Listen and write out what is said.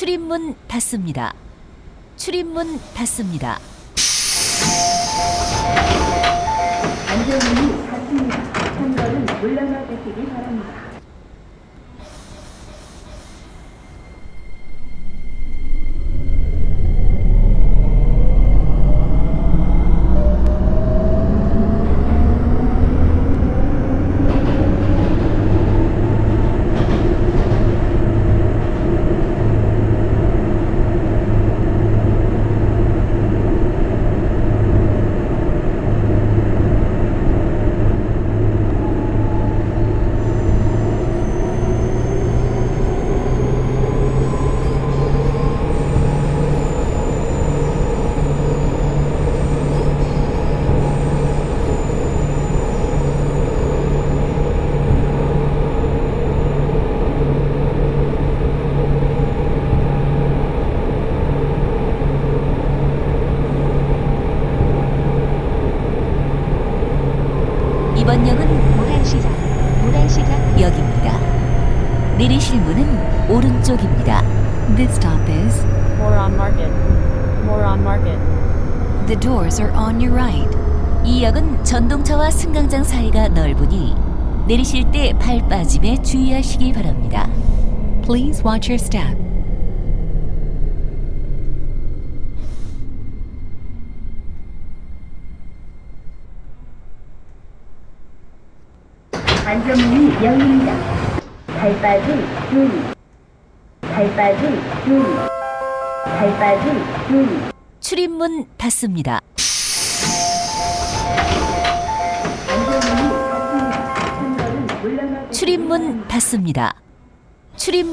출입문 닫습니다. 출입문 닫습니다. 안전문이 닫힙니다. 선거는 물러나 주시기 바랍니다. 이번 역은 무단시장, 무단시장, 역입니다. 내리실 문은 오른쪽입니다. This stop is Moron Market. Moron Market. the doors are on your right. 이 역은 전동차와 승강장 사이가 넓으니 내리실 때 발 빠짐에 주의하시기 바랍니다. Please watch your step. 안전문이 열립니다. 발빠짐 주의. 발빠짐 주의. 발빠짐 주의. 출입문 닫습니다. 출입문 닫습니다. 출입문